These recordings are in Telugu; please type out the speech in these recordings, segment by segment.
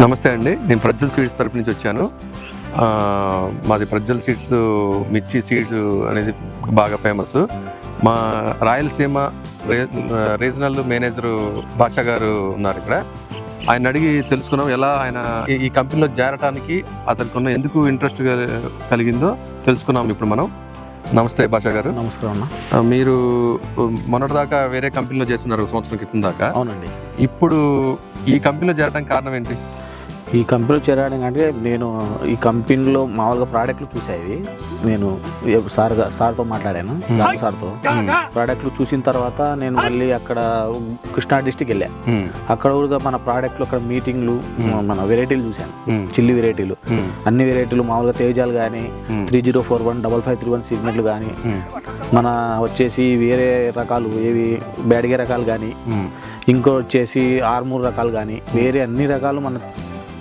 నమస్తే అండి. నేను ప్రజ్వల్ సీడ్స్ తరపు నుంచి వచ్చాను. మాది ప్రజ్వల్ సీడ్స్ మిర్చి సీడ్స్ అనేది బాగా ఫేమస్. మా రాయలసీమ రీజనల్ మేనేజర్ బాషా గారు ఉన్నారు ఇక్కడ. ఆయన అడిగి తెలుసుకున్నాం ఎలా ఆయన ఈ- కంపెనీలో చేరటానికి అతనికి ఉన్న ఎందుకు ఇంట్రెస్ట్ కలిగిందో తెలుసుకున్నాం ఇప్పుడు మనం. నమస్తే బాషా గారు. నమస్కారం అన్న. మీరు మొన్నటిదాకా వేరే కంపెనీలో చేస్తున్నారు సంవత్సరం క్రితం దాకా. అవునండి. ఇప్పుడు ఈ కంపెనీలో చేరడానికి కారణం ఏంటి? ఈ కంపెనీలో చేరడానికి అంటే నేను ఈ కంపెనీలో మామూలుగా ప్రోడక్ట్లు చూసేవి. నేను సార్ సార్తో మాట్లాడాను. సార్తో. ప్రోడక్ట్లు చూసిన తర్వాత నేను మళ్ళీ అక్కడ కృష్ణా డిస్టిక్ వెళ్ళా. అక్కడ కూడా మన ప్రోడక్ట్లు అక్కడ మీటింగ్లు మన వెరైటీలు చూశాను. చిల్లి వెరైటీలు అన్ని వెరైటీలు మామూలుగా తేజాలు కానీ three zero four one double five three one సిగ్నెట్లు కానీ మన వచ్చేసి వేరే రకాలు ఏవి బ్యాడిగే రకాలు కానీ ఇంకో వచ్చేసి ఆర్మూర్ రకాలు కానీ వేరే అన్ని రకాలు మన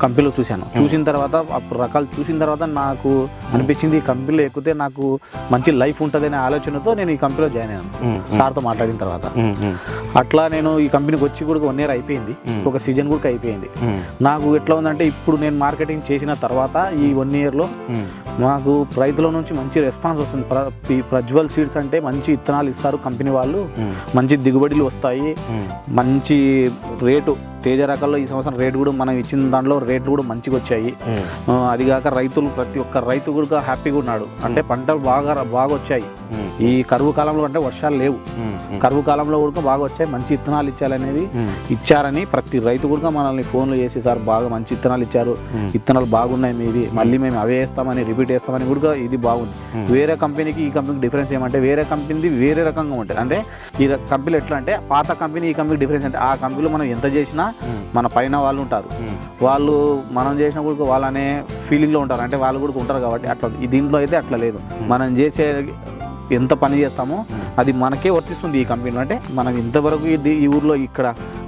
కంపెనీలో చూశాను. చూసిన తర్వాత అప్పుడు రకాలు చూసిన తర్వాత నాకు అనిపించింది ఈ కంపెనీలో ఎక్కితే నాకు మంచి లైఫ్ ఉంటుంది అనే ఆలోచనతో నేను ఈ కంపెనీలో జాయిన్ అయ్యాను. ఉమ్, సార్తో మాట్లాడిన తర్వాత. అట్లా నేను ఈ కంపెనీకి వచ్చి కూడా వన్ ఇయర్ అయిపోయింది. Hmm. ఒక సీజన్ కూడా అయిపోయింది. నాకు ఎట్లా ఉందంటే ఇప్పుడు నేను మార్కెటింగ్ చేసిన తర్వాత ఈ వన్ ఇయర్లో మాకు రైతుల నుంచి మంచి రెస్పాన్స్ వస్తుంది. ప్రజ్వల్ సీడ్స్ అంటే మంచి ఇత్తనాలు ఇస్తారు కంపెనీ వాళ్ళు. మంచి దిగుబడులు వస్తాయి. మంచి రేటు తేజ రకాల్లో ఈ సంవత్సరం రేటు కూడా మనం ఇచ్చిన దాంట్లో రేట్లు కూడా మంచిగా వచ్చాయి. అదిగాక రైతులు ప్రతి ఒక్క రైతు కూడా హ్యాపీగా ఉన్నాడు. అంటే పంటలు బాగా బాగా వచ్చాయి. ఈ కరువు కాలంలో అంటే వర్షాలు లేవు. కరువు కాలంలో కూడా బాగా వచ్చాయి. మంచి ఇత్తనాలు ఇచ్చారనేది ఇచ్చారని ప్రతి రైతు కూడా మనల్ని ఫోన్లు చేసి సార్ బాగా మంచి ఇత్తనాలు ఇచ్చారు. ఇత్తనాలు బాగున్నాయి మీది మళ్ళీ మేము అవే వేస్తామని రిపీట్ వేస్తామని కూడా ఇది బాగుంది. Hmm. వేరే కంపెనీకి ఈ కంపెనీకి డిఫరెన్స్ ఏమంటే వేరే కంపెనీది వేరే రకంగా ఉంటుంది. అంటే ఈ కంపెనీ ఎట్లా అంటే పాత కంపెనీ ఈ కంపెనీ డిఫరెన్స్ అంటే ఆ కంపెనీలో మనం ఎంత చేసినా ఉమ్, మన పైన వాళ్ళు ఉంటారు. ఉమ్, వాళ్ళు మనం చేసిన కూడా వాళ్ళనే ఫీలింగ్లో ఉంటారు. అంటే వాళ్ళు కూడా ఉంటారు కాబట్టి అట్లా దీంట్లో అయితే అట్లా లేదు. మనం చేసే ఎంత పని చేస్తామో అది మనకే వర్తిస్తుంది ఈ కంపెనీలో అంటే మనం ఇంతవరకు ఈ ఊర్లో ఇక్కడ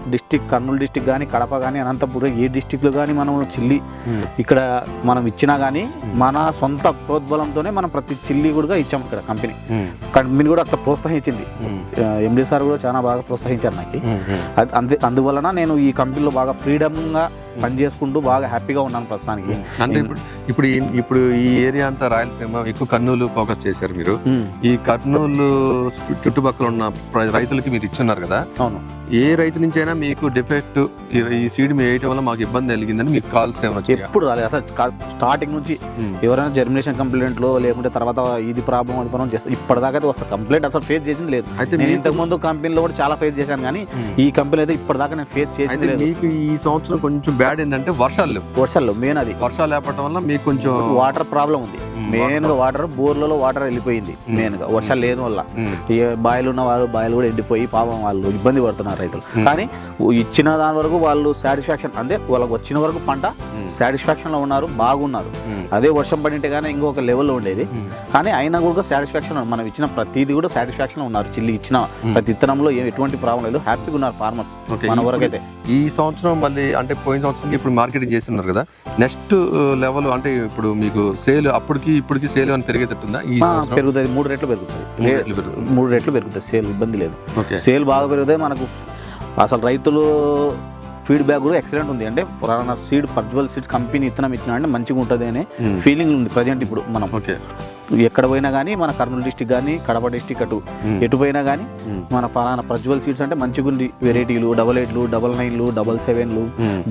డిస్టిక్ కర్నూలు డిస్టిక్ కానీ కడప కానీ అనంతపురం ఏ డిస్టిక్లో కానీ మనం చిల్లి ఇక్కడ మనం ఇచ్చినా కానీ మన సొంత ప్రోద్బలంతోనే మనం ప్రతి చిల్లి కూడా ఇచ్చాం ఇక్కడ కంపెనీ. కంపెనీ కూడా అట్లా ప్రోత్సహించింది. ఎండి సార్ కూడా చాలా బాగా ప్రోత్సహించారు నాకు. అది అందు అందువలన నేను ఈ కంపెనీలో బాగా ఫ్రీడమ్గా పని చేసుకుంటూ బాగా హ్యాపీగా ఉన్నాను ప్రస్తుతానికి. అంటే ఇప్పుడు ఇప్పుడు ఈ- ఇప్పుడు ఈ ఏరియా అంతా రాయలసీమ ఎక్కువ కర్నూలు ఫోకస్ చేశారు మీరు. ఈ కర్నూలు చుట్టుపక్కల ఉన్న రైతులకి మీరు ఇచ్చున్నారు కదా. అవును. ఏ రైతు నుంచి అయినా మీకు డిఫెక్ట్ ఈ సీడ్ మీ వేయటం వల్ల మాకు ఇబ్బంది కలిగిందని మీకు కాల్స్ ఏమైనా వచ్చాయా? ఎప్పుడు రాలేదు. అసలు స్టార్టింగ్ నుంచి ఉమ్, ఎవరైనా జర్మినేషన్ కంప్లైంట్లో లేకుంటే తర్వాత ఇది ప్రాబ్లం అది ప్రాబ్లం చేస్తారు ఇప్పటిదాకా వస్తుంది కంప్లైంట్ అసలు ఫేస్ చేసింది లేదు. అయితే నేను మీకు ఇంతకు ముందు కంపెనీలో కూడా చాలా ఫేస్ చేశాను కానీ ఉమ్, ఈ కంపెనీ అయితే ఇప్పటిదాకా నేను ఫేస్ చేసింది లేదు. మీకు ఈ సంవత్సరం కొంచెం బ్యాడ్ ఏంటంటే వర్షాలు లేవు. వర్షాల్లో మెయిన్ అది. వర్షాలు లేపటం వల్ల మీకు కొంచెం వాటర్ ప్రాబ్లం ఉంది. మెయిన్గా వాటర్ బోర్లలో వాటర్ వెళ్ళిపోయింది. ఉమ్. మెయిన్గా. వర్షాలు లేని వల్ల. బాయిలు ఉన్న వాళ్ళు బాయిలు కూడా ఎండిపోయి పాపం వాళ్ళు ఇబ్బంది పడుతున్నారు రైతులు. కానీ ఇచ్చిన దాని వరకు వాళ్ళు సాటిస్ఫాక్షన్ అంటే వాళ్ళకి వచ్చిన వరకు పంట సాటిస్ఫాక్షన్లో ఉన్నారు బాగున్నారు. అదే వర్షం పడింటే కానీ ఇంకొక లెవెల్లో ఉండేది. కానీ అయినా కూడా సాటిస్ఫాక్షన్ మనం ఇచ్చిన ప్రతిదీ కూడా సాటిస్ఫాక్షన్ ఉన్నారు. చిల్లి ఇచ్చిన. ప్రతి ఇత్తనంలో ఎటువంటి ప్రాబ్లం లేదు. హ్యాపీగా ఉన్నారు ఫార్మర్స్ మన ఇప్పుడు వరకైతే. ఈ సంవత్సరం మళ్ళీ అంటే పోయిన సంవత్సరం ఇప్పుడు మార్కెటింగ్ చేస్తున్నారు కదా. నెక్స్ట్ లెవెల్ అంటే ఇప్పుడు మీకు సేల్ అప్పటికి ఇప్పటికి సేల్ అని పెరిగేటట్టుందా పెరుగుతుంది మూడు రెట్లు పెరుగుతుంది మూడు రెట్లు పెరుగుతుంది. సేల్ ఇబ్బంది లేదు. సేల్ బాగా పెరుగుతాయి. మనకు అసలు రైతులు ఫీడ్బ్యాక్ కూడా ఎక్సలెంట్ ఉంది. అంటే పురాణ సీడ్ పర్జువల్ సీడ్స్ కంపెనీ ఇత్తనం ఇచ్చిన అంటే మంచిగా ఉంటుంది అనే ఫీలింగ్ ఉంది. ప్రజెంట్ ఇప్పుడు మనం. ఓకే. ఎక్కడ పోయినా కానీ మన కర్నూలు డిస్టిక్ కానీ కడప డిస్టిక్ అటు ఎటు పోయినా కానీ మన ఫలానా ప్రజ్వల్ సీడ్స్ అంటే మంచిగా ఉంది వెరైటీలు డబల్ ఎయిట్లు డబల్ నైన్లు double సెవెన్లు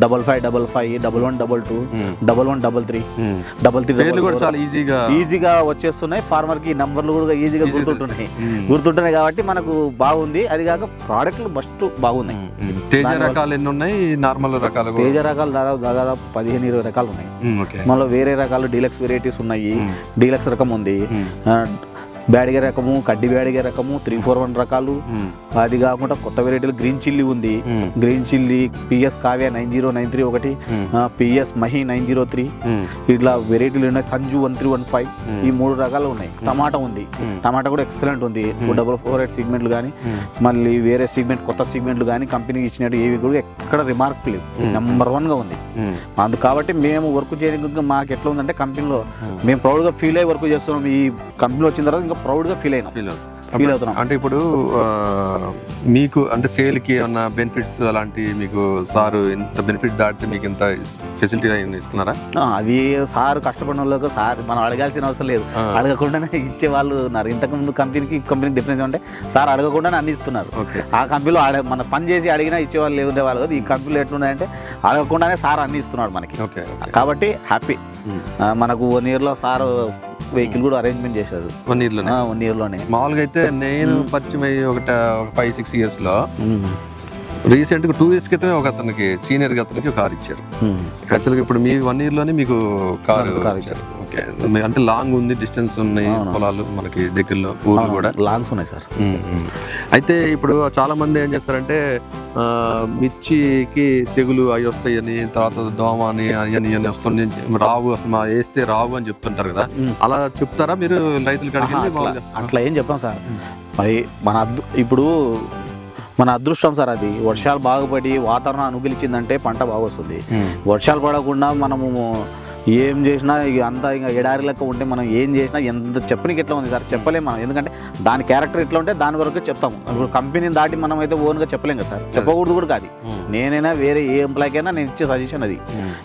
double five double five double one double two double one double three. Double three కూడా చాలా ఈజీగా ఈజీగా వచ్చేస్తున్నాయి. ఫార్మర్కి నంబర్లు కూడా ఈజీగా గుర్తుంటున్నాయి. గుర్తుంటున్నాయి కాబట్టి మనకు బాగుంది. అది కాక ప్రోడక్ట్లు ఫస్ట్ బాగున్నాయి. తేజ రకాలు ఎన్ని ఉన్నాయి నార్మల్ రకాలు? తేజ రకాలు దాదాపు దాదాపు పదిహేను ఇరవై రకాలు ఉన్నాయి. మళ్ళీ వేరే రకాలు డీలక్స్ వెరైటీస్ ఉన్నాయి. డీలక్స్ రకం ఉంది. ఆ, బ్యాడిగే రకము కడ్డి బ్యాడిగే రకము త్రీ ఫోర్ వన్ రకాలు. అది కాకుండా కొత్త వెరైటీలు గ్రీన్ చిల్లీ ఉంది. Green chilli PS Kavya nine zero nine three ఒకటి PS Mahi nine zero three ఇట్లా వెరైటీలు ఉన్నాయి. Sanju one three one five ఈ మూడు రకాలు ఉన్నాయి. టమాటా ఉంది. టమాటా కూడా ఎక్సలెంట్ ఉంది. డబుల్ ఫోర్ ఎయిట్ సిగ్మెంట్లు కానీ మళ్ళీ వేరే సిగ్మెంట్ కొత్త సిగ్మెంట్లు కానీ కంపెనీకి ఇచ్చినట్టు ఏవి కూడా ఎక్కడ రిమార్క్ లేవు. నెంబర్ వన్గా ఉంది. ఉమ్, అందు కాబట్టి మేము వర్క్ చేయడానికి మాకు ఎట్లా ఉందంటే కంపెనీలో. మేము. ప్రౌడ్గా ఫీల్ అయ్యి వర్క్ చేస్తున్నాం. ఈ కంపెనీ వచ్చిన తర్వాత ఇంకా ప్రౌడ్గా ఫీల్ అయినాం. ఫీల్ అవుతున్నాం. అంటే ఇప్పుడు మీకు అంటే సేల్కి ఏమన్నా బెనిఫిట్స్ అలాంటి మీకు సారు ఇంత బెనిఫిట్ దాటితే మీకు ఇంత ఫెసిలిటీ ఇస్తున్నారా? అవి సార్ కష్టపడిన వాళ్ళకు సార్ మనం అడగాల్సిన అవసరం లేదు. అడగకుండానే ఇచ్చే వాళ్ళు ఉన్నారు. ఇంతకుముందు కంపెనీకి కంపెనీకి డిఫరెన్స్ అంటే సార్ అడగకుండానే అన్ని ఇస్తున్నారు. ఆ కంపెనీలో అడ మన పని చేసి అడిగినా ఇచ్చేవాళ్ళు లేవుండే వాళ్ళు కదా. ఈ కంపెనీలో ఎట్లున్నాయంటే అడగకుండానే సార్ అన్ని ఇస్తున్నాడు మనకి. ఓకే కాబట్టి హ్యాపీ. మనకు వన్ ఇయర్లో సార్ వెహికల్ కూడా అరేంజ్మెంట్ చేశారు. వన్ ఇయర్లోనే వన్ ఇయర్లోనే మామూలుగా అయితే నేను పరిచయం అయ్యి ఒక ఫైవ్ సిక్స్ ఇయర్స్లో రీసెంట్గా టూ ఇయర్స్ క్రితమే ఒక అతనికి సీనియర్ అతనికి కార్ ఇచ్చారు. యాక్చువల్గా ఇప్పుడు మీ వన్ ఇయర్లోనే మీకు కారు ఇచ్చారు. ఓకే. అంటే లాంగ్ ఉంది డిస్టెన్స్ ఉన్నాయి. పొలాలు మనకి దగ్గరలో ఊర్లు కూడా. లాంగ్స్ ఉన్నాయి సార్. అయితే ఇప్పుడు చాలా మంది ఏం చెప్తారంటే ఆ, మిర్చికి తెగులు అవి వస్తాయని తర్వాత దోమ అని అని అని వస్తుంది రావు అసలు వేస్తే రావు అని చెప్తుంటారు కదా. అలా చెప్తారా మీరు రైతులు అట్లా ఏం చెప్పాం సార్. మరి మన ఇప్పుడు మన అదృష్టం సార్ అది. వర్షాలు బాగుపడి వాతావరణం అనుకూలించిందంటే పంట బాగా వస్తుంది వర్షాలు పడకుండా మనము ఏం చేసినా ఇక అంతా ఇంకా ఎడారి లెక్క ఉంటే మనం ఏం చేసినా ఎంత చెప్పనికి ఎట్లా ఉంది సార్? చెప్పలేం మనం. ఎందుకంటే దాని క్యారెక్టర్ ఎట్లా ఉంటే దాని వరకు చెప్తాము. ఇప్పుడు కంపెనీని దాటి మనం అయితే ఓన్గా చెప్పలేం కదా సార్. చెప్పకూడదు కూడా కాదు. నేనైనా వేరే ఏ ఎంప్లాయ్కైనా నేను ఇచ్చే సజెషన్ అది.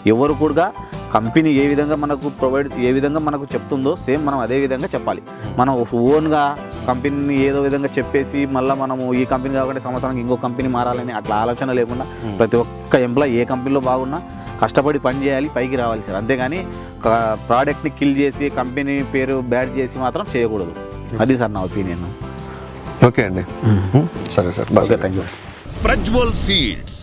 ఎవరు కూడా కంపెనీ ఏ విధంగా మనకు ప్రొవైడ్ ఏ విధంగా మనకు చెప్తుందో సేమ్ మనం అదే విధంగా చెప్పాలి. మనం ఓన్గా కంపెనీని ఏదో విధంగా చెప్పేసి మళ్ళీ మనము ఈ కంపెనీ కాకుండా సంవత్సరానికి ఇంకో కంపెనీ మారాలని అట్లా ఆలోచన లేకుండా ప్రతి ఒక్క ఎంప్లాయ్ ఏ కంపెనీలో బాగున్నా కష్టపడి పని చేయాలి పైకి రావాలి సార్. అంతేగాని ప్రోడక్ట్ని కిల్ చేసి కంపెనీ పేరు బ్యాడ్ చేసి మాత్రం చేయకూడదు. అది సార్ నా ఒపీనియన్ ఓకే అండి. సరే sir okay thank you sir. Prajwal seeds.